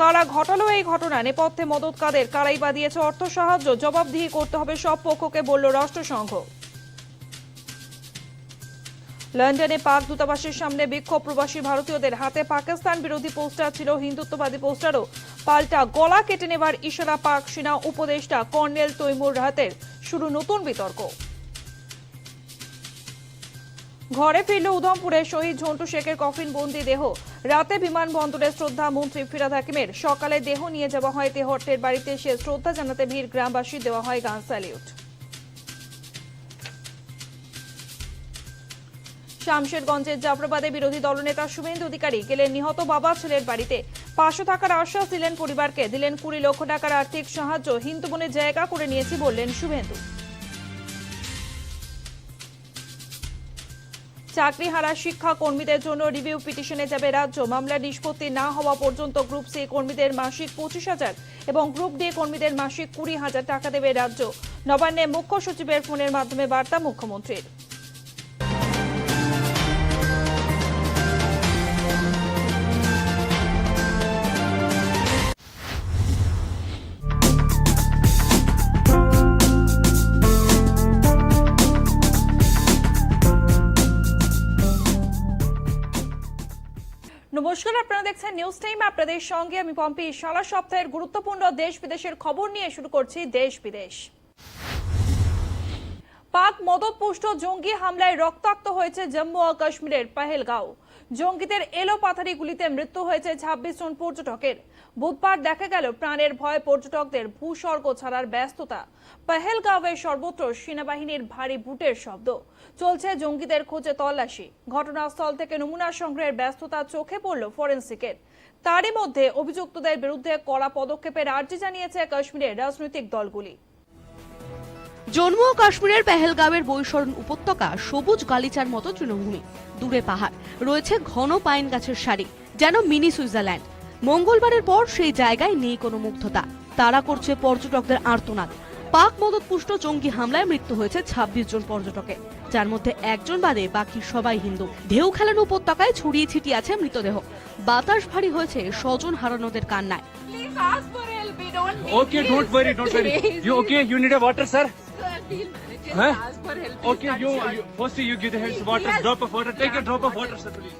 কারা ঘটালো এই ঘটনা? নেপথ্যে মদত কাদের? কারাই বা দিয়েছে অর্থ সাহায্য? জবাবদিহি করতে হবে সব পক্ষকে, বলল রাষ্ট্রসংঘ। লন্ডনে পাক দূতাবাসের সামনে বিক্ষোভ। প্রবাসী ভারতীয়দের হাতে পাকিস্তান বিরোধী পোস্টার ছিল, হিন্দুত্ববাদী পোস্টারও। পাল্টা গলা কেটে নেবার ইশারা পাক সেনা উপদেষ্টা কর্নেল তৈমুর রাহাতের শুরু নতুন বিতর্ক। ঘরে ফিরল উধমপুরে শহীদ ঝন্টু শেখের কফিন বন্দি দেহ। রাতে বিমানবন্দরে শ্রদ্ধা মন্ত্রী ফিরাদ হাকিমের। সকালে দেহ নিয়ে যাওয়া হয় তেহট্টের বাড়িতে। সে শ্রদ্ধা জানাতে ভিড় গ্রামবাসী দেওয়া হয় গান স্যালিউট। শামশেরগঞ্জের জাফরাবাদে বিরোধী দলনেতা শুভেন্দু অধিকারী গেলেন নিহত বাবা ছেলের বাড়িতে। পাঁচশো টাকার আশ্বাস দিলেন পরিবারকে। দিলেন কুড়ি লক্ষ টাকার আর্থিক সাহায্য। হিন্দু বনে জায়গা করে নিয়েছি বললেন শুভেন্দু। চাকরিহারা শিক্ষা কর্মীদের জন্য রিভিউ পিটিশনে যাবে রাজ্য। মামলা নিষ্পত্তি না হওয়া পর্যন্ত গ্রুপ সি কর্মীদের মাসিক পঁচিশ হাজার এবং গ্রুপ ডি কর্মীদের মাসিক কুড়ি হাজার টাকা দেবে রাজ্য। নবান্নে মুখ্য সচিবের ফোনের মাধ্যমে বার্তা মুখ্যমন্ত্রীর। নমস্কার আপনারা দেখছেন নিউজ টাইম আপনাদের সঙ্গে আমি পম্পি। সারা সপ্তাহের গুরুত্বপূর্ণ দেশ বিদেশের খবর নিয়ে শুরু করছি দেশ বিদেশ। পাক মদতপুষ্ট জঙ্গি হামলায় রক্তাক্ত হয়েছে জম্মু ও কাশ্মীরের পাহেলগাঁও। জঙ্গিদের এলো পাথারি গুলিতে মৃত্যু হয়েছে ছাব্বিশ জন পর্যটকের। বুধবার দেখা গেল প্রাণের ভয় পর্যটকদের ভূস্বর্গ ছাড়ার ব্যস্ততা। পাহেলগাঁওয়ের সর্বত্র সেনাবাহিনীর ভারী বুটের শব্দ। চলছে জঙ্গিদের খোঁজে তল্লাশি। ঘটনাস্থল থেকে নমুনা সংগ্রহের ব্যস্ততা চোখে পড়ল ফরেন্সিকের। তারই মধ্যে অভিযুক্তদের বিরুদ্ধে কড়া পদক্ষেপের আর্জি জানিয়েছে কাশ্মীরের রাজনৈতিক দলগুলি। জম্মু ও কাশ্মীরের পেহেলগাঁওয়ের বৈশরণ উপত্যকা সবুজ গালিচার মতো তৃণভূমি। দূরে পাহাড়। রয়েছে ঘন পাইন গাছের সারি, যেন মিনি সুইজারল্যান্ড। মঙ্গলবারের পর সেই জায়গায় নেই কোনো মুগ্ধতা তারা করছে পর্যটকদের আর্তনাদ পাক মদতপুষ্ট জঙ্গি হামলায় মৃত্যু হয়েছে ছাব্বিশ জন পর্যটকের যার মধ্যে একজন বাদে বাকি সবাই হিন্দু ঢেউ খেলানো উপত্যকায় ছড়িয়ে ছিটিয়ে আছে মৃতদেহ বাতাস ভারী হয়েছে স্বজন হারানোদের কান্নায় Please ask for help. We don't need Okay, this. don't worry, don't worry. You okay? You need a water, sir?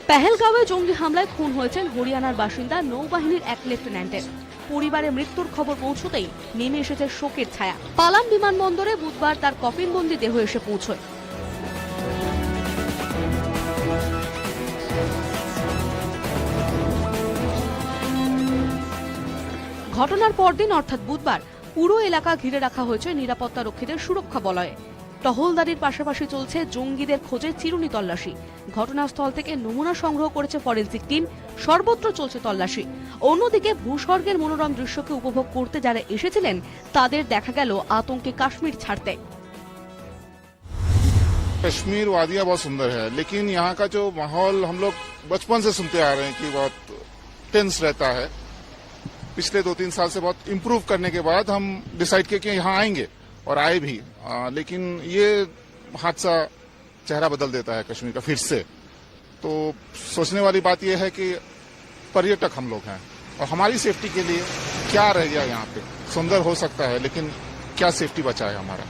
পেহেলগাঁওয়ে জঙ্গি হামলায় খুন হয়েছেন হরিয়ানার বাসিন্দা নৌবাহিনীর এক লেফটেন্যান্টের। পরিবারে মৃত্যুর খবর পৌঁছতেই নেমে এসেছে শোকের ছায়া। পালাম বিমানবন্দরে বুধবার তার কফিনবন্দি দেহ এসে পৌঁছয়। ঘটনার পরদিন অর্থাৎ বুধবার পুরো এলাকা ঘিরে রাখা হয়েছে নিরাপত্তা রক্ষীদের সুরক্ষা বলয়ে। টহলদারির পাশাপাশি চলছে জঙ্গিদের খোঁজে চিরুনি তল্লাশি ঘটনাস্থল থেকে নমুনা সংগ্রহ করেছে ফরেন্সিক টিম সর্বত্র চলছে তল্লাশি অন্যদিকে ভূস্বর্গের মনোরম দৃশ্যকে উপভোগ করতে যারা এসেছিলেন তাদের দেখা গেল আতঙ্কে কাশ্মীর ছাড়তে कश्मीर वादियाँ बहुत सुंदर है लेकिन यहाँ का जो माहौल हम लोग बचपन से सुनते आ रहे हैं कि बहुत टेंस रहता है पिछले दो तीन साल से बहुत इम्प्रूव करने के बाद हम डिसाइड किए कि यहाँ आएंगे और आए भी आ, लेकिन ये हादसा चेहरा बदल देता है कश्मीर का फिर से तो सोचने वाली बात यह है कि पर्यटक हम लोग हैं और हमारी सेफ्टी के लिए क्या रह गया यहाँ पे सुंदर हो सकता है लेकिन क्या सेफ्टी बचा है हमारा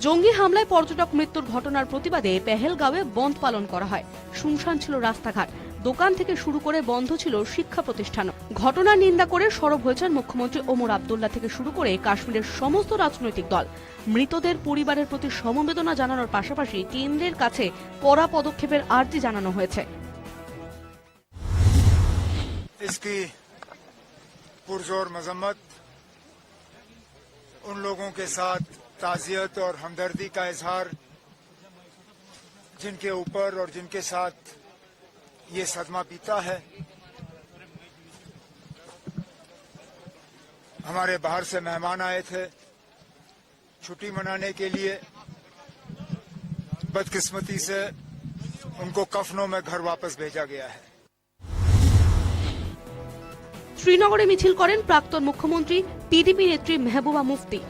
জঙ্গি হামলায় পর্যটক মৃত্যুর ঘটনার প্রতিবাদে পেহেলগাঁওয়ে বন্ধ পালন করা হয় শুনশান ছিল রাস্তাঘাট দোকান থেকে শুরু করে বন্ধ ছিল শিক্ষা প্রতিষ্ঠান ঘটনার নিন্দা করে সরব হয়েছেন মুখ্যমন্ত্রী ওমর আবদুল্লাহ থেকে শুরু করে কাশ্মীরের সমস্ত রাজনৈতিক দল মৃতদের পরিবারের প্রতি সমবেদনা জানানোর পাশাপাশি কেন্দ্রের কাছে কড়া পদক্ষেপের আর্জি জানানো হয়েছে इसकी पुरजोर मजम्मत उन लोगों के साथ ताजियत और हमदर्दी का इजहार जिनके ऊपर और जिनके साथ ये सदमा बीता है हमारे बाहर से मेहमान आए थे छुट्टी मनाने के लिए बदकिस्मती से उनको कफनों में घर वापस भेजा गया है শ্রীনগরে মিছিল করেন প্রাক্তন মুখ্যমন্ত্রী পিডিপি নেত্রী মেহবুবা মুফতি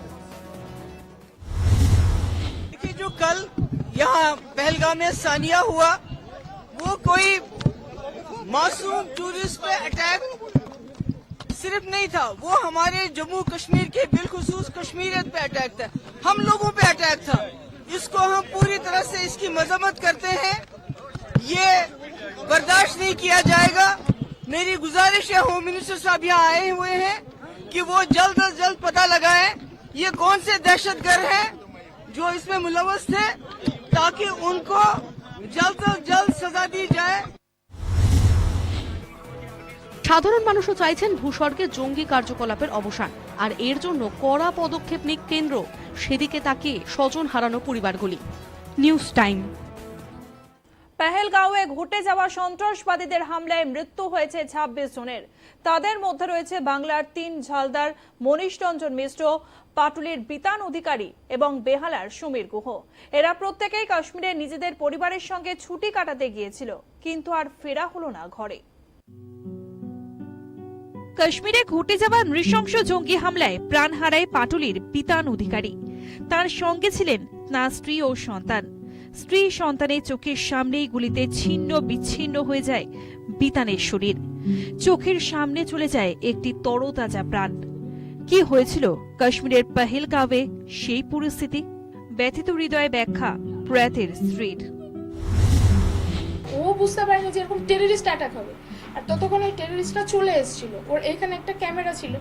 देखिए जो कल यहाँ पहलगाम में सानिया हुआ वो कोई मासूम टूरिस्ट पे अटैक सिर्फ़ नहीं था, वो हमारे जम्मू कश्मीर के बिलखसूस कश्मीरियत पे अटैक था। हम लोगों पे अटैक था। इसको हम पूरी तरह से इसकी मजम्मत करते हैं। ये बर्दाश्त नहीं किया जाएगा। मेरी गुजारिश है होम मिनिस्टर साहब यहाँ आए हुए हैं कि वो जल्द अज जल्द पता लगाएँ, ये कौन से दहशतगर्द हैं जो इसमें मुलवस थे ताकि उनको जल्द अज जल्द सजा दी जाए। সাধারণ মানুষও চাইছেন ভূস্বর্গে জঙ্গি কার্যকলাপের অবসান। আর এর জন্য কড়া পদক্ষেপ নিক কেন্দ্র। সেদিকে তাকিয়ে স্বজন হারানো পরিবারগুলি। News time. পেহেলগাঁওয়ে ঘটে যাওয়া সন্ত্রাসবাদীদের হামলায় মৃত্যু হয়েছে ছাব্বিশ জনের। তাদের মধ্যে রয়েছে বাংলার তিন ঝালদার মনীষ রঞ্জন মিশ্র, পাটুলির বিতান অধিকারী এবং বেহালার সমীর গুহ। এরা প্রত্যেকেই কাশ্মীরে নিজেদের পরিবারের সঙ্গে ছুটি কাটাতে গিয়েছিল, কিন্তু আর ফেরা হলো না ঘরে। কাশ্মীরে ঘটে যাওয়া নৃশংস জঙ্গি হামলায় প্রাণ হারায় পাটুলির বিতান অধিকারী। তার সঙ্গে ছিলেন তাঁর স্ত্রী ও সন্তান। স্ত্রী সন্তানের চোখের সামনেই গুলিতে ছিন্ন বিচ্ছিন্ন হয়ে যায় বিতানের শরীর। চোখের সামনে চলে যায় একটি তরতাজা প্রাণ। কি হয়েছিল কাশ্মীরের পহেলগাঁওয়ে সেই পরিস্থিতি? ব্যথিত হৃদয় ব্যাখ্যা প্রয়াতের স্ত্রীর। ও বুঝতে পারেনি যে এরকম টেররিস্ট অ্যাটাক হবে। আর ততক্ষণ ওই টেররিস্টটা চলে এসেছিল। ওর এখানে একটা ক্যামেরা ছিল।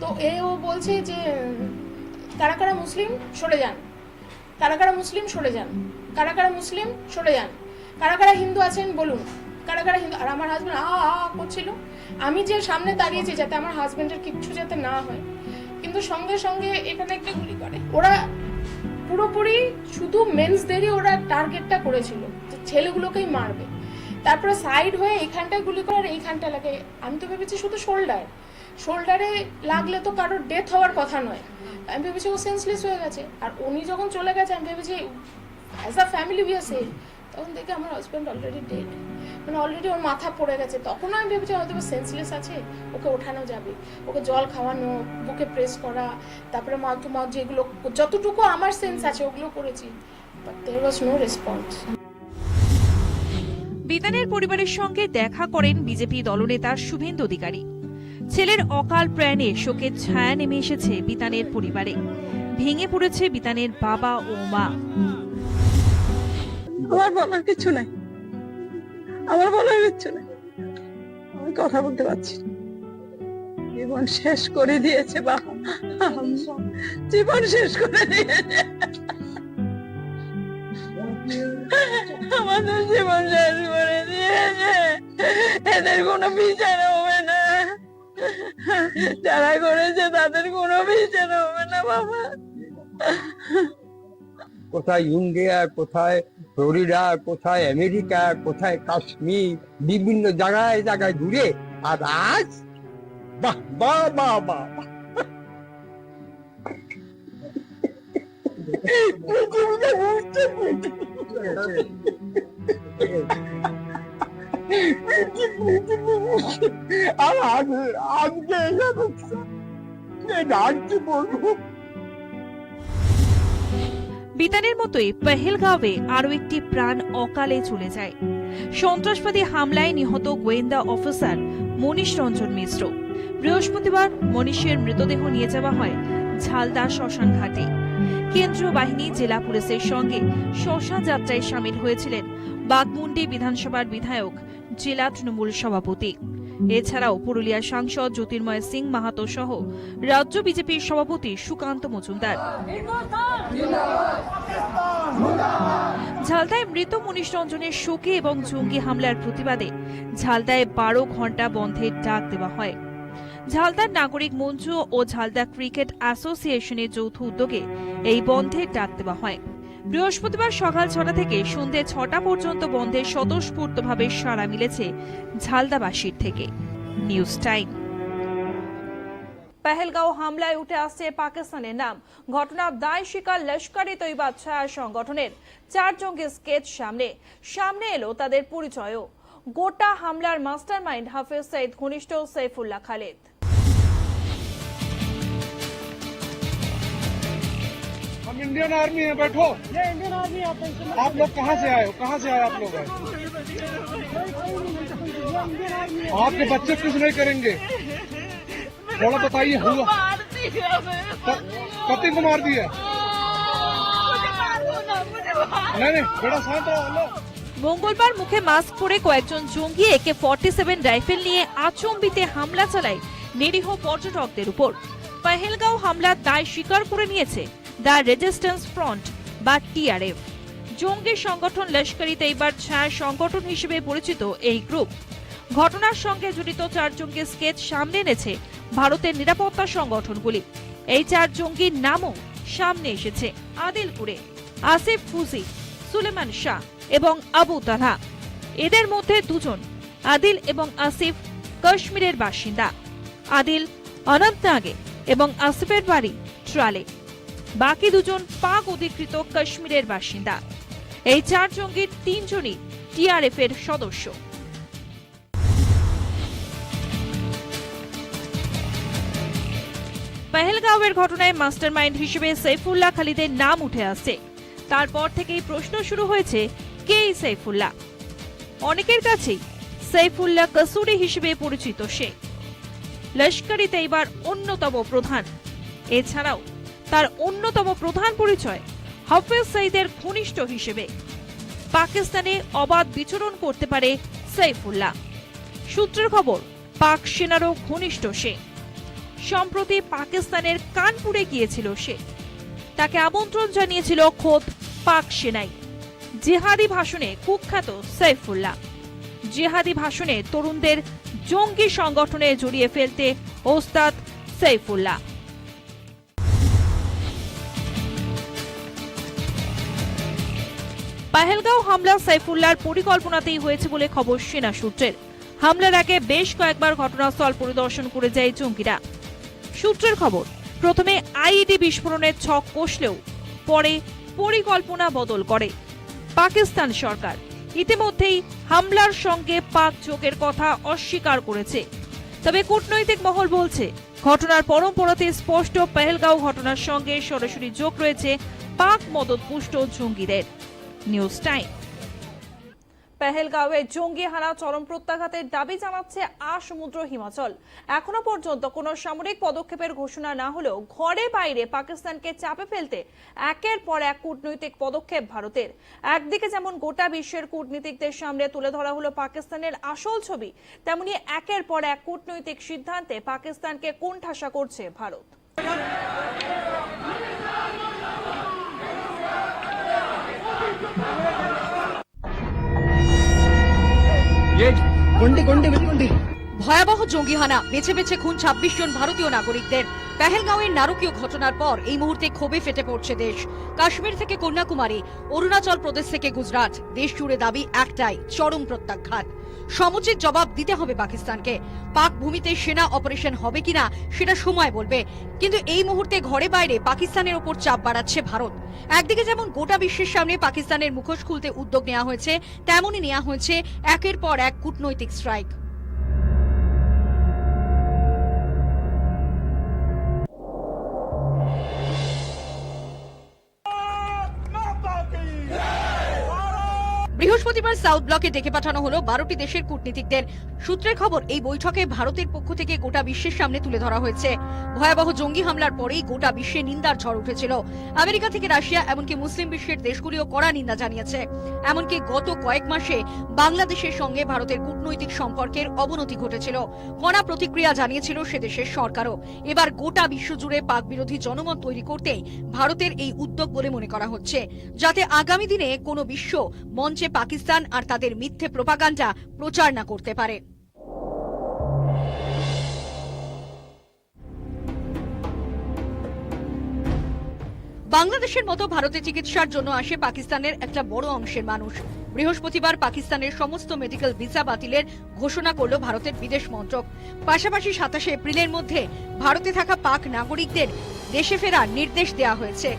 তো এ, ও বলছে যে, কারা কারা মুসলিম, সরে যান। কারা কারা মুসলিম, সরে যান। কারা কারা মুসলিম, সরে যান। কারা কারা হিন্দু আছেন, বলুন। কারা কারা হিন্দু, আর আমার হাজব্যান্ড আ আ আ করছিল। আমি যে সামনে দাঁড়িয়েছি যাতে আমার হাজব্যান্ডের কিচ্ছু যাতে না হয়। কিন্তু সঙ্গে সঙ্গে এখানে একটা গুলি করে। ওরা পুরোপুরি শুধু মেন্সদেরই ওরা টার্গেটটা করেছিল যে ছেলেগুলোকেই মারবে। তারপরে সাইড হয়ে এইখানটায় গুলি করে আর এইখানটা লাগে। আমি তো ভেবেছি শুধু শোল্ডার শোল্ডারে লাগলে তো কারোর ডেথ হওয়ার কথা নয়। আমি ভেবেছি ও সেন্সলেস হয়ে গেছে। আর উনি যখন চলে গেছে, আমি ভেবেছি as a family we are safe তখন দেখি আমার হাজব্যান্ড অলরেডি ডেড মানে অলরেডি ওর মাথা পড়ে গেছে। তখন আমি ভেবেছি হয়তো সেন্সলেস আছে, ওকে ওঠানো যাবে। ওকে জল খাওয়ানো, বুকে প্রেস করা, তারপরে মাউথ টু মাউথ যেগুলো, যতটুকু আমার সেন্স আছে, ওগুলো করেছি। But there was no response বিতানের পরিবারের সঙ্গে দেখা করেন বিজেপি দলনেতা শুভেন্দু অধিকারী। ছেলের অকাল প্রয়াণে শোকের ছায়া নেমে এসেছে বিতানের পরিবারে। ভেঙে পড়েছে বিতানের বাবা ও মা। আমার বলার কিছু নাই। আমার বলার কিছু নাই। আমি কথা বলতে পারছি জীবন শেষ করে দিয়েছে বাবা জীবন শেষ করে দিয়েছে। আমাদের জীবন শেষ করে দিয়েছে। এদের কোনো বিচার হবে না। যারা করেছে তাদের কোনো বিচার হবে না বাবা। কোথায় ইন্ডিয়া কোথায় ফ্লোরিডা কোথায় আমেরিকা কোথায় কাশ্মীর বিভিন্ন জায়গায় জায়গায় ঘুরে আর আজ বাহ বাহ। আর আজ, আজকে বলব। বিতানের মতোই পেহেলগাঁওয়ে আরও একটি প্রাণ অকালে চলে যায়। সন্ত্রাসবাদী হামলায় নিহত গোয়েন্দা অফিসার মনীষ রঞ্জন মিশ্র। বৃহস্পতিবার মনীষের মৃতদেহ নিয়ে যাওয়া হয় ঝালদা শ্মশান ঘাটে কেন্দ্রীয় বাহিনী জেলা পুলিশের সঙ্গে শ্মশান যাত্রায় সামিল হয়েছিলেন বাগমুন্ডি বিধানসভার বিধায়ক, জেলা তৃণমূল সভাপতি। এছাড়াও পুরুলিয়ার সাংসদ জ্যোতির্ময় সিং মাহাতো সহ রাজ্য বিজেপির সভাপতি সুকান্ত মজুমদার। ঝালদায় মৃত মনীষ রঞ্জনের শোকে এবং জঙ্গি হামলার প্রতিবাদে ঝালদায় বারো ঘণ্টা বন্ধের ডাক দেওয়া হয়। ঝালদার নাগরিক মঞ্চ ও ঝালদা ক্রিকেট অ্যাসোসিয়েশনের যৌথ উদ্যোগে এই বন্ধের ডাক দেওয়া হয়। বৃহস্পতিবার সকাল ছটা থেকে সন্ধে ছটা পর্যন্ত বন্ধের স্বতঃস্ফূর্তভাবে সাড়া মিলেছে ঝালদাবাসীর থেকে। News time. পেহেলগাঁও হামলায় উঠে আসছে পাকিস্তানের নাম। ঘটনার দায় স্বীকার লস্কর ই তৈবা ছায়া সংগঠনের। চার জঙ্গি স্কেচ সামনে। সামনে এলো তাদের পরিচয়ও। গোটা হামলার মাস্টারমাইন্ড হাফেজ সঈদ ঘনিষ্ঠ সৈফুল্লাহ খালেদ। हम इंडियन आर्मी है बैठो ये इंडियन आर्मी आप लोग कहाँ से आए हो कहाँ से आए आप लोग आपके बच्चे कुछ नहीं करेंगे थोड़ा बताइए हुआ मार दिया मेरे क- कति को मार दिया मुझे मार दो ना मुझे मार नहीं नहीं बेटा शांत रहो लो মঙ্গলবার মুখে মাস্ক পরে কয়েকজন জঙ্গি একে ফর্টি সেভেন রাইফেল নিয়ে আচম্বিতে হামলা চালায় নিরীহ পর্যটকদের উপর পেহেলগাঁও হামলার দায় স্বীকার করে নিয়েছে দ্য রেজিস্ট্যান্স ফ্রন্ট, বা টিআরএফ জঙ্গি সংগঠন লস্করি তৈবার ছায়া সংগঠন হিসেবে পরিচিত এই গ্রুপ। ঘটনার সঙ্গে জড়িত চার জঙ্গির স্কেচ সামনে এনেছে ভারতের নিরাপত্তা সংগঠনগুলি। এই চার জঙ্গির নামও সামনে এসেছে আদিলপুরে। আসিফ ফুজি সুলেমান শাহ এবং আবু তালহা। এদের মধ্যে দুজন আদিল এবং আসিফ কাশ্মীরের বাসিন্দা। আদিল অনন্তনাগে এবং আসিফের বাড়ি ট্রালে। বাকি দুজন পাক অধিকৃত কাশ্মীরের বাসিন্দা। এই চার জঙ্গির তিনজনই টিআরএফ এর সদস্য। পেহেলগাঁওয়ের ঘটনায় মাস্টারমাইন্ড হিসেবে সৈফুল্লাহ খালিদের নাম উঠে আসছে। তারপর থেকেই প্রশ্ন শুরু হয়েছে, কে এই অনেকের কাছেই সাইফুল্লাহ কসুরি হিসেবে পরিচিত সে। লস্করি তৈবার অন্যতম প্রধান। এছাড়াও তার অন্যতম প্রধান পরিচয় হাফেজ সঈদের ঘনিষ্ঠ হিসেবে। পাকিস্তানে অবাধ বিচরণ করতে পারে সাইফুল্লাহ। সূত্রের খবর, পাক সেনারও ঘনিষ্ঠ সে। সম্প্রতি পাকিস্তানের কানপুরে গিয়েছিল সে। তাকে আমন্ত্রণ জানিয়েছিল খোদ পাক সেনাই। জেহাদি ভাষণে কুখ্যাত সাইফুল্লাহ। জেহাদি ভাষণে তরুণদের জঙ্গি সংগঠনে জড়িয়ে ফেলতে ওস্তাদ সাইফুল্লাহ। পাহেলগাঁও হামলা সাইফুল্লাহর পরিকল্পনাতেই হয়েছে বলে খবর সেনা সূত্রের। হামলার আগে বেশ কয়েকবার ঘটনাস্থল পরিদর্শন করে যায় জঙ্গিরা। সূত্রের খবর, প্রথমে আইইডি বিস্ফোরণের ছক কষলেও পরে পরিকল্পনা বদল করে পাকিস্তান সরকার। ইতিমধ্যেই হামলার সঙ্গে পাক চোখের কথা অস্বীকার করেছে। তবে কূটনৈতিক মহল বলছে, ঘটনার পরম্পরাতে স্পষ্ট পেহেলগাঁও ঘটনার সঙ্গে সরাসরি যোগ রয়েছে পাক মদতপুষ্ট জঙ্গিদের। News time. পেহেলগাঁওয়ে জঙ্গি হানা চরম প্রত্যাঘাতের দাবি জানাচ্ছে আসমুদ্র হিমাচল। এখনও পর্যন্ত কোনো সামরিক পদক্ষেপের ঘোষণা না হলেও ঘরে বাইরে পাকিস্তানকে চাপে ফেলতে একের পর এক কূটনৈতিক পদক্ষেপ ভারতের। একদিকে যেমন গোটা বিশ্বের কূটনীতিকদের সামনে তুলে ধরা হলো পাকিস্তানের আসল ছবি, তেমনি একের পর এক কূটনৈতিক সিদ্ধান্তে পাকিস্তানকে কোণঠাসা করছে ভারত। ভয়াবহ জঙ্গিহানা বেছে বেছে খুন ছাব্বিশ জন ভারতীয় নাগরিকদের। পেহেলগাঁওয়ের নারকীয় ঘটনার পর এই মুহূর্তে ক্ষোভে ফেটে পড়ছে দেশ। কাশ্মীর থেকে কন্যাকুমারী, অরুণাচল প্রদেশ থেকে গুজরাট। দেশ জুড়ে দাবি একটাই, চরম প্রত্যাঘাত। সমুচিত জবাব দিতে হবে পাকিস্তানকে। পাক ভূমিতে সেনা অপারেশন হবে কিনা, সেটা সময় বলবে। কিন্তু এই মুহূর্তে ঘরে বাইরে পাকিস্তানের ওপর চাপ বাড়াচ্ছে ভারত। একদিকে যেমন গোটা বিশ্বের সামনে পাকিস্তানের মুখোশ খুলতে উদ্যোগ নেওয়া হয়েছে, তেমনই নেওয়া হয়েছে একের পর এক কূটনৈতিক স্ট্রাইক বৃহস্পতিবার সাউথ ব্লকে ডেকে পাঠানো হলো বারোটি দেশের কূটনীতিকদের। সূত্রের খবর, এই বৈঠকে ভারতের পক্ষ থেকে গোটা বিশ্বের সামনে তুলে ধরা হয়েছে। ভয়াবহ জঙ্গি হামলার পরেই গোটা বিশ্বে নিন্দার ঝড় উঠেছিল। আমেরিকা থেকে রাশিয়া, এমনকি মুসলিম বিশ্বের দেশগুলিও কড়া নিন্দা জানিয়েছে। এমনকি গত কয়েক মাসে বাংলাদেশের সঙ্গে ভারতের কূটনৈতিক সম্পর্কের অবনতি ঘটেছিল। কড়া প্রতিক্রিয়া জানিয়েছিল সে দেশের সরকারও। এবার গোটা বিশ্ব জুড়ে পাক বিরোধী জনমত তৈরি করতেই ভারতের এই উদ্যোগ বলে মনে করা হচ্ছে। যাতে আগামী দিনে কোনো বিশ্ব মঞ্চে পাকিস্তান আর তাদের মিথ্যে প্রপাগান্ডা প্রচার না করতে পারে। বাংলাদেশের মতো ভারতে চিকিৎসার জন্য আসে পাকিস্তানের একটা বড় অংশের মানুষ। বৃহস্পতিবার পাকিস্তানের সমস্ত মেডিকেল ভিসা বাতিলের ঘোষণা করল ভারতের বিদেশ মন্ত্রক। পাশাপাশি সাতাশে এপ্রিলের মধ্যে ভারতে থাকা পাক নাগরিকদের দেশে ফেরার নির্দেশ দেওয়া হয়েছে।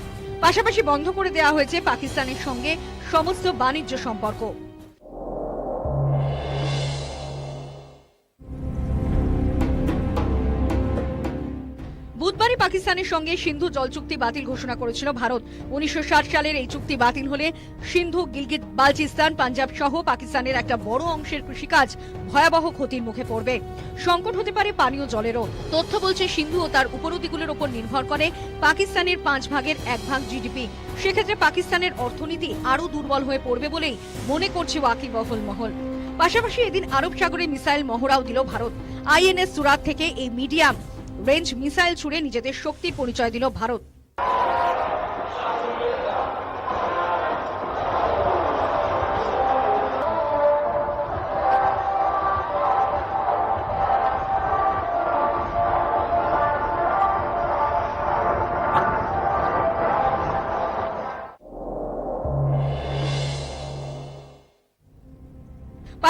পাশাপাশি বন্ধ করে দেওয়া হয়েছে পাকিস্তানের সঙ্গে সমস্ত বাণিজ্য সম্পর্ক। পাকিস্তানের সঙ্গে সিন্ধু জল চুক্তি বাতিল ঘোষণা করেছিল ভারত। উনিশশো সালের এই চুক্তি বাতিল হলে সিন্ধু, গিলগিত, বালচিস্তান, পাঞ্জাব সহ পাকিস্তানের একটা বড় অংশের কৃষিকাজ ভয়াবহ ক্ষতির মুখে পড়বে। সংকট হতে পারে পানীয় জলেরও। তথ্য বলছে সিন্ধু ও তার উপনদীগুলোর ওপর নির্ভর করে পাকিস্তানের পাঁচ ভাগের এক ভাগ জিডিপি সেক্ষেত্রে পাকিস্তানের অর্থনীতি আরও দুর্বল হয়ে পড়বে বলেই মনে করছে ওয়াকিবহল মহল। পাশাপাশি এদিন আরব সাগরে মিসাইল মহড়াও দিল ভারত। আইএনএস সুরাত থেকে এই মিডিয়াম রেঞ্জ মিসাইল ছুড়ে নিজেদের শক্তির পরিচয় দিল ভারত।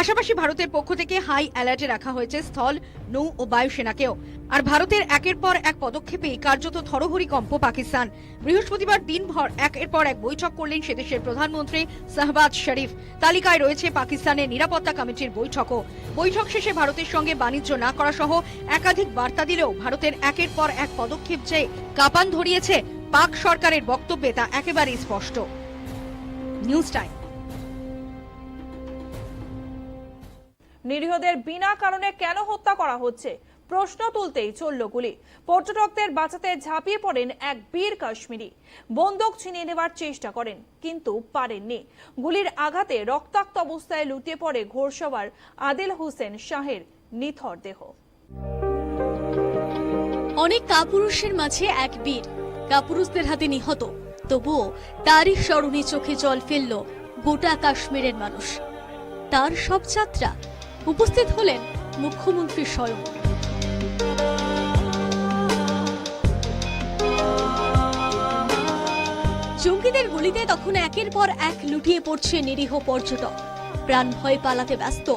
পাশাপাশি ভারতের পক্ষ থেকে হাই অ্যালার্টে রাখা হয়েছে স্থল, নৌ ও বায়ুসেনাকেও। আর ভারতের একের পর এক পদক্ষেপে কার্যত থরহরি কম্প পাকিস্তান। বৃহস্পতিবার দিনভর একের পর এক বৈঠক করলেন সেদেশের প্রধানমন্ত্রী শাহবাজ শরীফ। তালিকায় রয়েছে পাকিস্তানের নিরাপত্তা কমিটির বৈঠকও। বৈঠক শেষে ভারতের সঙ্গে বাণিজ্য না করা সহ একাধিক বার্তা দিলেও ভারতের একের পর এক পদক্ষেপ যে কাপান ধরিয়েছে, পাক সরকারের বক্তব্যে তা একেবারেই স্পষ্ট। News time. নিরীহদের বিনা কারণে কেন হত্যা করা হচ্ছে? প্রশ্ন তুলতেই চলল গুলি। পর্যটকদের বাঁচাতে ঝাঁপিয়ে পড়েন এক বীর কাশ্মীরি। বন্দুক ছিনিয়ে নেবার চেষ্টা করেন, কিন্তু পারেননি। গুলির আঘাতে রক্তাক্ত অবস্থায় লুটিয়ে পড়ে ঘোড়সওয়ার আদিল হোসেন শাহের নিথর দেহ। অনেক কাপুরুষের মাঝে এক বীর। কাপুরুষদের হাতে নিহত। তবুও তারই স্মরণে চোখে জল ফেলল গোটা কাশ্মীরের মানুষ। তার সব যাত্রা উপস্থিত হলেন মুখ্যমন্ত্রী স্বয়ং। জঙ্গিদের গুলিতে তখন একের পর এক লুটিয়ে পড়ছে নিরীহ পর্যটক। প্রাণ ভয় পালাতে ব্যস্ত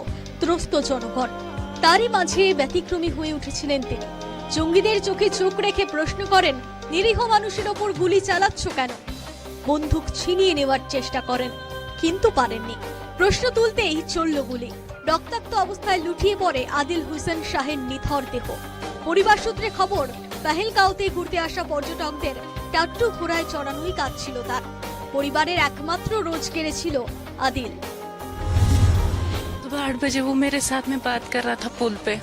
ত্রস্ত জনগণ। তারই মাঝে ব্যতিক্রমী হয়ে উঠেছিলেন তিনি। জঙ্গিদের চোখে চোখ রেখে প্রশ্ন করেন, নিরীহ মানুষের ওপর গুলি চালাচ্ছ কেন? বন্দুক ছিনিয়ে নেওয়ার চেষ্টা করেন, কিন্তু পারেননি। প্রশ্ন তুলতেই চলল গুলি। রক্তাক্ত অবস্থায় লুটিয়ে পড়ে আদিল হোসেন শাহের নিথর দেহ পরিবার সূত্রে খবর পেহেলগাঁওতে ঘুরতে আসা পর্যটকদের টাট্টু ঘোড়ায় চড়ানোই কাজ ছিল তার পরিবারের একমাত্র রোজগেরে ছিল আদিল सुबह आठ बजे वो मेरे साथ में बात कर रहा था पुल पे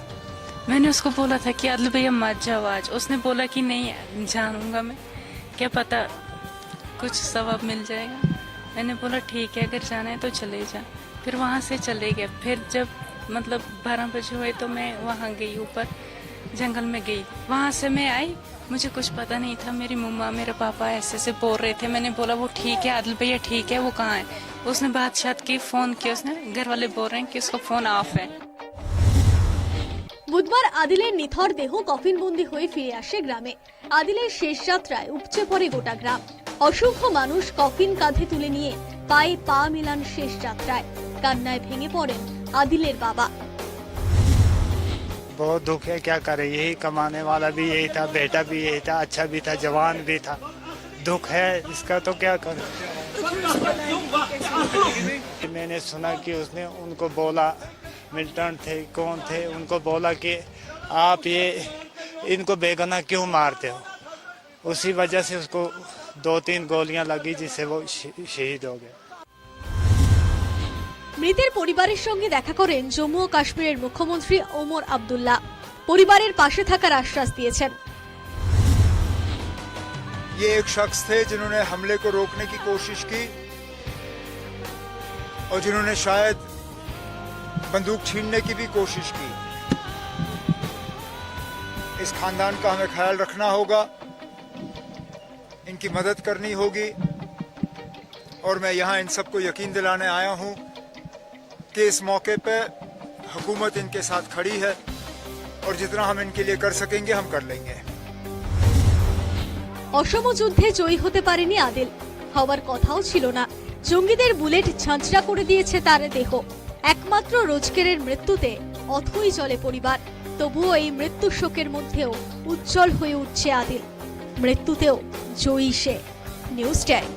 मैंने उसको बोला था कि आदिल भैया मत जाओ आज उसने बोला कि नहीं जानूंगा मैं क्या पता कुछ सवाब मिल जाएगा मैंने बोला ठीक है अगर जाना है तो चले जा फिर वहाँ से चले गए फिर जब मतलब बारह बजे हुए तो मैं वहाँ गई ऊपर जंगल में गई वहाँ से मैं आई मुझे कुछ पता नहीं था मेरी मम्मा मेरे पापा ऐसे ऐसे बोल रहे थे मैंने बोला वो ठीक है आदिल भैया ठीक है वो कहाँ है उसने बात शात की फोन किया उसने घर वाले बोल रहे हैं कि उसका फोन ऑफ है বুধবার আদিলের নিথর দেহ কফিনবন্দি হয়ে ফিরে আসে গ্রামে আদিলের শেষ যাত্রায় উপচে পড়ে গোটা গ্রাম অসংখ্য মানুষ কফিন কাঁধে তুলে নিয়ে পায়ে পা মেলান শেষ যাত্রায় কান্নায় ভেঙে পড়েন আদিলের বাবা बहुत दुख है क्या करे यही कमाने वाला भी यही था बेटा भी यही था अच्छा भी था जवान भी था दुख है इसका तो क्या करें मैंने सुना कि उसने उनको बोला मिल्टन थे कौन थे उनको बोला कि आप ये इनको बेगना क्यों मारते हो उसी वजह से उसको दो तीन गोलियां लगी जिससे वो श- शहीद हो गए মৃতের পরিবারের সঙ্গে দেখা করেন জম্মু ও কাশ্মীরের মুখ্যমন্ত্রী ওমর আব্দুল্লাহ পরিবারের পাশে থাকার আশ্বাস দিয়েছেন ये एक शख्स थे जिन्होंने हमले को रोकने की कोशिश की और जिन्होंने शायद बंदूक छीनने की भी कोशिश की इस खानदान का हमें ख्याल रखना होगा इनकी मदद करनी होगी और मैं यहाँ इन सबको यकीन दिलाने आया हूँ कि इस मौके पे हुकूमत इनके साथ खड़ी है और जितना हम इनके लिए कर सकेंगे हम कर लेंगे অসম যুদ্ধে জয়ী হতে পারেনি আদিল হওয়ার কথাও ছিল না জঙ্গিদের বুলেট ঝাঁঝরা করে দিয়েছে তার দেহ একমাত্র রোজকেরের মৃত্যুতে অথই চলে পরিবার তবুও এই মৃত্যু শোকের মধ্যেও উজ্জ্বল হয়ে উঠছে আদিল মৃত্যুতেও জয়ী সে নিউজ টাইম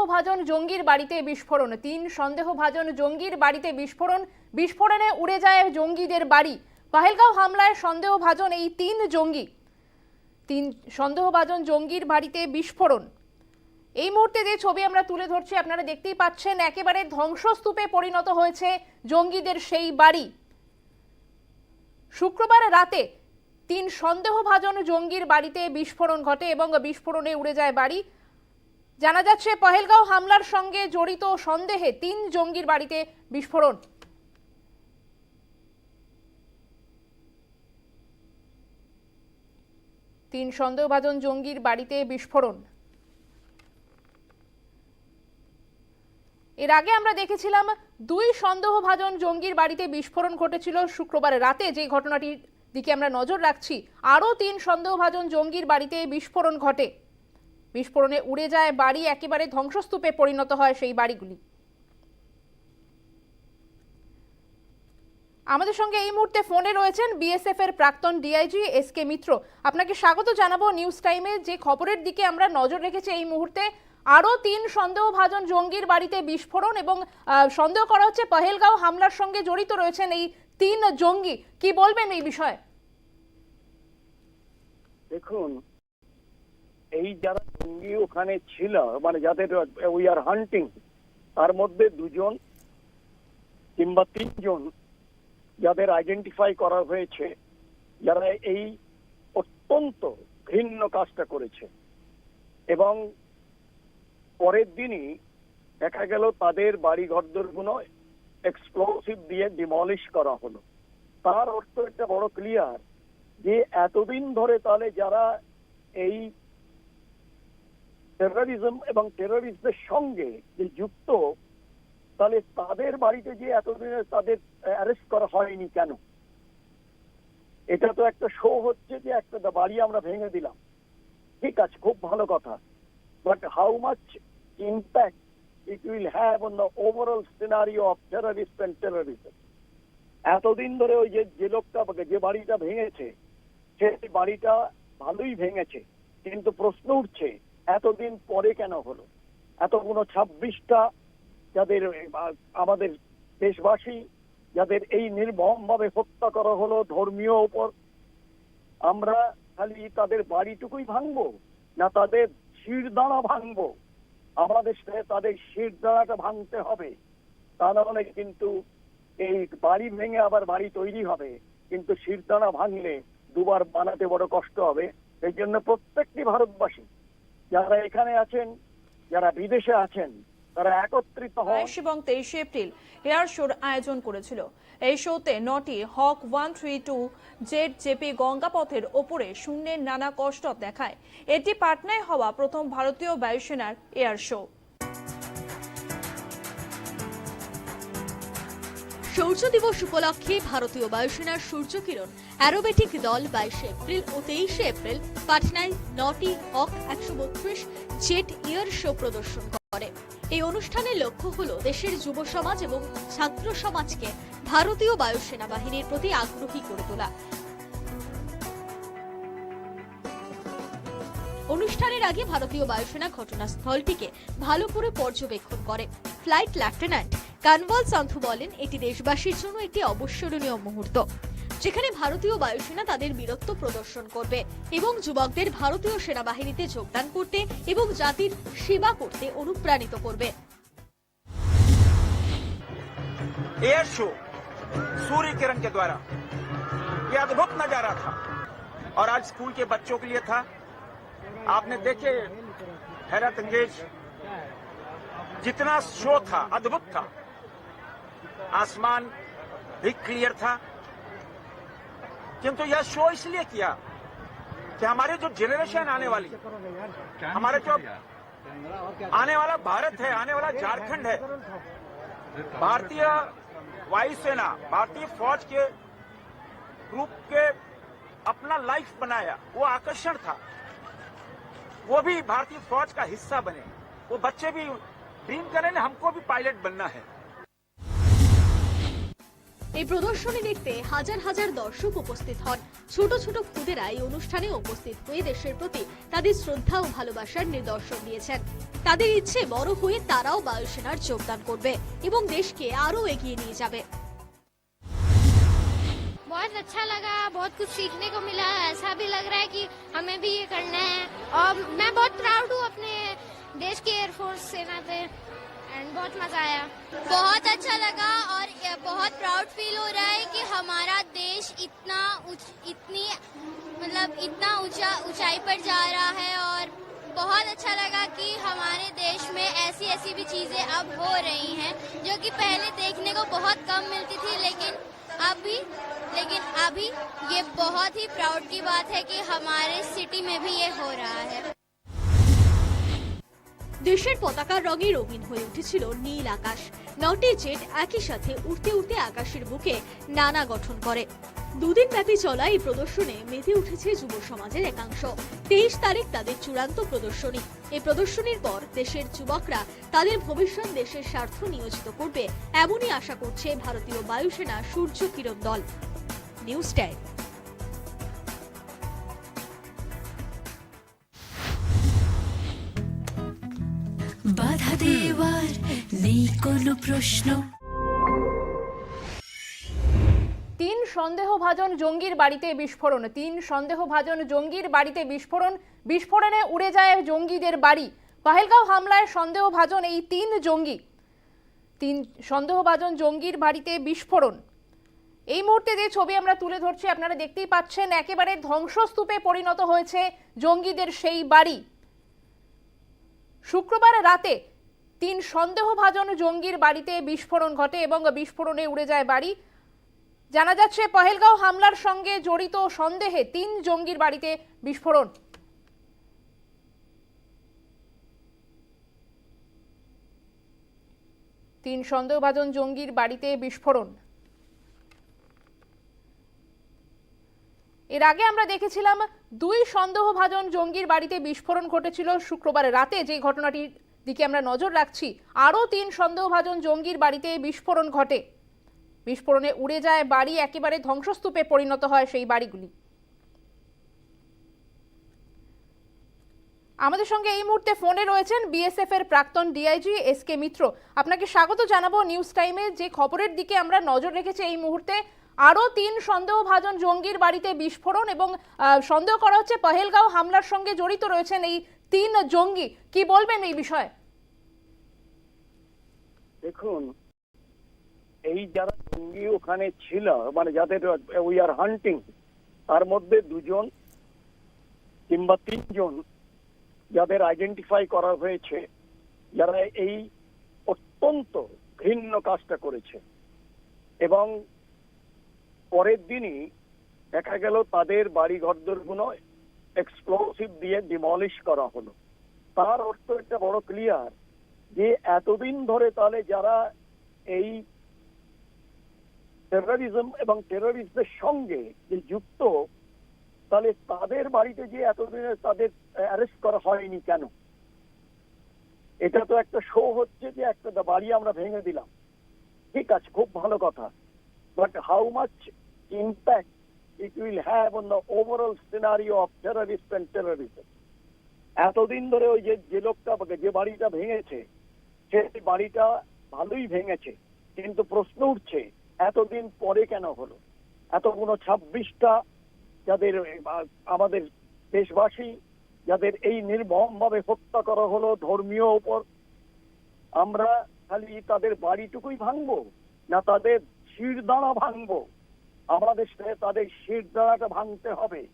সন্দেহভাজন জঙ্গির বাড়িতে বিস্ফোরণ। তিন সন্দেহভাজন জঙ্গির বাড়িতে বিস্ফোরণ। বিস্ফোরণে উড়ে যায় জঙ্গিদের বাড়ি। পাহেলগাঁও হামলায় সন্দেহভাজন এই তিন জঙ্গি। তিন সন্দেহভাজন জঙ্গির বাড়িতে বিস্ফোরণ। এই মুহূর্তে যে ছবি আমরা তুলে ধরছি, আপনারা দেখতেই পাচ্ছেন, একেবারে ধ্বংসস্তূপে পরিণত হয়েছে জঙ্গিদের সেই বাড়ি। শুক্রবার রাতে তিন সন্দেহভাজন জঙ্গির বাড়িতে বিস্ফোরণ ঘটে এবং বিস্ফোরণে উড়ে যায় বাড়ি। জানা যাচ্ছে, পহেলগাঁও হামলার সঙ্গে জড়িত সন্দেহে তিন জঙ্গির বাড়িতে বিস্ফোরণ। তিন সন্দেহভাজন জঙ্গির বাড়িতে বিস্ফোরণ। এর আগে আমরা দেখেছিলাম, দুই সন্দেহভাজন জঙ্গির বাড়িতে বিস্ফোরণ ঘটেছিল শুক্রবার রাতে। যে ঘটনাটির দিকে আমরা নজর রাখছি, আরও তিন সন্দেহভাজন জঙ্গির বাড়িতে বিস্ফোরণ ঘটে। বিস্ফোরণে উড়ে যায় বাড়ি, একেবারে ধ্বংসস্তূপে পরিণত হয় সেই বাড়িগুলি। আমাদের সঙ্গে এই মুহূর্তে ফোনে রয়েছেন বিএসএফ এর প্রাক্তন ডিআইজি এস কে মিত্র। আপনাকে স্বাগত জানাব নিউজ টাইমে। যে খবরের দিকে আমরা নজর রেখেছি এই মুহূর্তে, আরও তিন সন্দেহভাজন জঙ্গির বাড়িতে বিস্ফোরণ এবং সন্দেহ করা হচ্ছে পহেলগাঁও হামলার সঙ্গে জড়িত রয়েছেন এই তিন জঙ্গি। কি বলবেন এই বিষয়ে? দেখুন এই যারা জঙ্গি ওখানে ছিল মানে যাদের উই আর হান্টিং তার মধ্যে দুজন কিংবা তিনজন যাদের আইডেন্টিফাই করা হয়েছে, যারা এই অত্যন্ত ঘৃণ্য কাজটা করেছে। এবং পরের দিনই দেখা গেল তাদের বাড়ি ঘরদোরগুলো এক্সপ্লোসিভ দিয়ে ডিমলিশ করা হলো। তার অর্থ একটা বড় ক্লিয়ার যে এতদিন ধরে তাহলে যারা এই টেরোরিজম এবং টেরোরিস্টদের সঙ্গে যে যুক্ত, তাহলে তাদের বাড়িতে যে এতদিনে তাদের অ্যারেস্ট করা হয়নি কেন? এটা তো একটা শো হচ্ছে যে একটা বাড়ি আমরা ভেঙে দিলাম। ঠিক আছে, খুব ভালো কথা। But how much impact it will have on the overall scenario of terrorist and terrorism এতদিন ধরে ওই যে যে লোকটা, যে বাড়িটা ভেঙেছে সেই বাড়িটা ভালোই ভেঙেছে, কিন্তু প্রশ্ন উঠছে এতদিন পরে কেন হলো? এতগুলো ছাব্বিশটা যাদের, আমাদের দেশবাসী যাদের এই নির্মম ভাবে হত্যা করা হলো ধর্মীয় উপর আমরা খালি তাদের বাড়িটুকুই ভাঙবো? না তাদের শিরদাঁড়া ভাঙবো? আমাদের সাথে তাদের শিরদাঁড়াটা ভাঙতে হবে। তা না হলে কিন্তু এই বাড়ি ভেঙে আবার বাড়ি তৈরি হবে। কিন্তু শিরদাঁড়া ভাঙলে দুবার বানাতে বড় কষ্ট হবে। এই জন্য প্রত্যেকটি ভারতবাসী যারা এখানে আছেন, যারা বিদেশে আছেন, তারা একত্রিত হয় এবং তেইশে এপ্রিল এয়ার শোর আয়োজন করেছিল। এই শোতে নটি হক one three two Z JP গঙ্গাপথের ওপরে শূন্যের নানা কষ্ট দেখায়। এটি পাটনায় হওয়া প্রথম ভারতীয় বায়ুসেনার এয়ার শো। সূর্য দিবস উপলক্ষে ভারতীয় বায়ুসেনার সূর্যকিরণ অ্যারোবেটিক দল বাইশে এপ্রিল ও তেইশে এপ্রিল পাটনায় নটি হক একশো বত্রিশ জেট ইয়ার শো প্রদর্শন করে। এই অনুষ্ঠানের লক্ষ্য হল দেশের যুব সমাজ এবং ছাত্র সমাজকে ভারতীয় বায়ুসেনা বাহিনীর প্রতি আগ্রহী করে তোলা। অনুষ্ঠানের আগে ভারতীয় বায়ুসেনা ঘটনাস্থলটিকে ভালো করে পর্যবেক্ষণ করে। ফ্লাইট লেফটেন্যান্ট কানওয়াল সান্থু বলেন এটি দেশবাসীর জন্য একটি অবসরণীয় মুহূর্ত যেখানে ভারতীয় বায়ুসেনা তাদের বীরত্ব প্রদর্শন করবে এবং যুবকদের ভারতীয় সেনাবাহিনীতে যোগদান করতে এবং জাতির সেবা করতে অনুপ্রাণিত করবে एयर शो सूर्य किरण के द्वारा ये अद्भुत नजारा था और आज स्कूल के बच्चों के लिए था आपने देखे हैरत अंगेज जितना शो था अद्भुत था आसमान भी क्लियर था। किंतु यह शो इसलिए किया कि हमारे जो जनरेशन आने वाली, हमारे जो आने वाला भारत है, आने वाला झारखंड है, भारतीय वायुसेना, भारतीय फौज के ग्रुप के अपना लाइफ बनाया, वो आकर्षण था। वो भी भारतीय फौज का हिस्सा बने। वो बच्चे भी ड्रीम करें हमको भी पायलट बनना है। এই প্রদর্শনী দেখতে হাজার হাজার দর্শক উপস্থিত হন ছোট ছোট খুদেরা এই অনুষ্ঠানে উপস্থিত হয়ে দেশের প্রতি তাদের শ্রদ্ধা ও ভালোবাসার নিদর্শন দিয়েছেন তাদের ইচ্ছে বড় হয়ে তারাও বায়ুসেনার যোগদান করবে এবং দেশকে আরো এগিয়ে নিয়ে যাবে बहुत अच्छा लगा बहुत कुछ सीखने को मिला ऐसा भी लग रहा है कि हमें भी ये करना है और मैं बहुत प्राउड हूँ अपने देश की एयरफोर्स सेना पे एंड बहुत मज़ा आया। बहुत अच्छा लगा और बहुत प्राउड फील हो रहा है कि हमारा देश इतना ऊंच- इतनी मतलब इतना ऊँचा, ऊंचाई पर जा रहा है और बहुत अच्छा लगा कि हमारे देश में ऐसी ऐसी भी चीज़ें अब हो रही हैं, जो कि पहले देखने को बहुत कम मिलती थी, लेकिन अभी लेकिन अभी ये बहुत ही प्राउड की बात है कि हमारे सिटी में भी ये हो रहा है। দেশের পতাকার রঙে রঙিন হয়ে উঠেছিল নীল আকাশ। নটি জেট একই সাথে উঠতে উঠতে আকাশের বুকে নানা গঠন করে। দুদিন ব্যাপী চলা এই প্রদর্শনে মেতে উঠেছে যুব সমাজের একাংশ। তেইশ তারিখ তাদের চূড়ান্ত প্রদর্শনী। এই প্রদর্শনীর পর দেশের যুবকরা তাদের ভবিষ্যৎ দেশের স্বার্থ নিয়োজিত করবে, এমনই আশা করছে ভারতীয় বায়ুসেনা সূর্য কিরণ দল। নিউজ টাইম বাধা দেওয়ার নেই কোনো প্রশ্ন। তিন সন্দেহভাজন জঙ্গির বাড়িতে বিস্ফোরণ, তিন সন্দেহভাজন জঙ্গির বাড়িতে বিস্ফোরণ, বিস্ফোরণে উড়ে যায় জঙ্গিদের বাড়ি। পাহেলগাঁও হামলায় সন্দেহভাজন এই তিন জঙ্গি, তিন সন্দেহভাজন জঙ্গির বাড়িতে বিস্ফোরণ। এই মুহূর্তে যে ছবি আমরা তুলে ধরছি, আপনারা দেখতেই পাচ্ছেন, একেবারে ধ্বংসস্তূপে পরিণত হয়েছে জঙ্গিদের সেই বাড়ি। শুক্রবার রাতে তিন সন্দেহভাজন জঙ্গির বাড়িতে বিস্ফোরণ ঘটে এবং বিস্ফোরণে উড়ে যায় বাড়ি। জানা যাচ্ছে, পহেলগাঁও হামলার সঙ্গে জড়িত সন্দেহে তিন জঙ্গির বাড়িতে বিস্ফোরণ। তিন সন্দেহভাজন জঙ্গির বাড়িতে বিস্ফোরণ। এর আগে আমরা দেখেছিলাম দুই সন্দেহভাজন জঙ্গির বাড়িতে বিস্ফোরণ ঘটেছিল শুক্রবার রাতে। যে ঘটনাটির দিকে আমরা নজর রাখছি, আরও তিন সন্দেহভাজন জঙ্গির বাড়িতে বিস্ফোরণ ঘটে। বিস্ফোরণে উড়ে যায় বাড়ি, একেবারে ধ্বংসস্তূপে পরিণত হয় সেই বাড়িগুলি। আমাদের সঙ্গে এই মুহূর্তে ফোনে রয়েছেন বিএসএফ এর প্রাক্তন ডিআইজি এস কে মিত্র। আপনাকে স্বাগত জানাব নিউজ টাইমে। যে খবরের দিকে আমরা নজর রেখেছি এই মুহূর্তে আরও তিন সন্দেহভাজন জঙ্গির বাড়িতে বিস্ফোরণ এবং সন্দেহ করা হচ্ছে পহেলগাঁও হামলার সঙ্গে জড়িত রয়েছেন এই তিন জঙ্গি। কি বলবেন এই বিষয়ে? দেখুন, এই যারা জঙ্গি ওখানে ছিল মানে যাদের উই আর হান্টিং তার মধ্যে দুজন কিংবা তিনজন যাদের আইডেন্টিফাই করা হয়েছে, যারা এই অত্যন্ত ঘৃণ্য কাজটা করেছে। এবং পরের দিনই দেখা গেল তাদের বাড়ি ঘরদোরগুলো এক্সপ্লোসিভ দিয়ে ডিমলিশ করা হলো। তার অর্থ একটা বড় ক্লিয়ার যে এতদিন ধরে তাহলে যারা এই টেরোরিজম এবং টেরোরিস্টদের সঙ্গে যে যুক্ত, তাহলে তাদের বাড়িতে যে এতদিনে তাদের অ্যারেস্ট করা হয়নি কেন? এটা তো একটা শো হচ্ছে যে একটা বাড়ি আমরা ভেঙে দিলাম। ঠিক আছে, খুব ভালো কথা। But how much impact it will have on the overall scenario of terrorist and terrorism এতদিন ধরে ওই যে যে লোকটা, যে বাড়িটা ভেঙেছে সেই বাড়িটা ভালোই ভেঙেছে, কিন্তু প্রশ্ন উঠছে, এতদিন পরে কেন হলো? এতগুলো ছাব্বিশটা যাদের আমাদের দেশবাসী যাদের এই নির্মম ভাবে হত্যা করা হলো ধর্মীয় উপর আমরা খালি তাদের বাড়িটুকুই ভাঙবো? না তাদের শিরদাঁড়া ভাঙবো। আমাদের তাদের শিরদাঁড়াটা ভাঙতে হবে।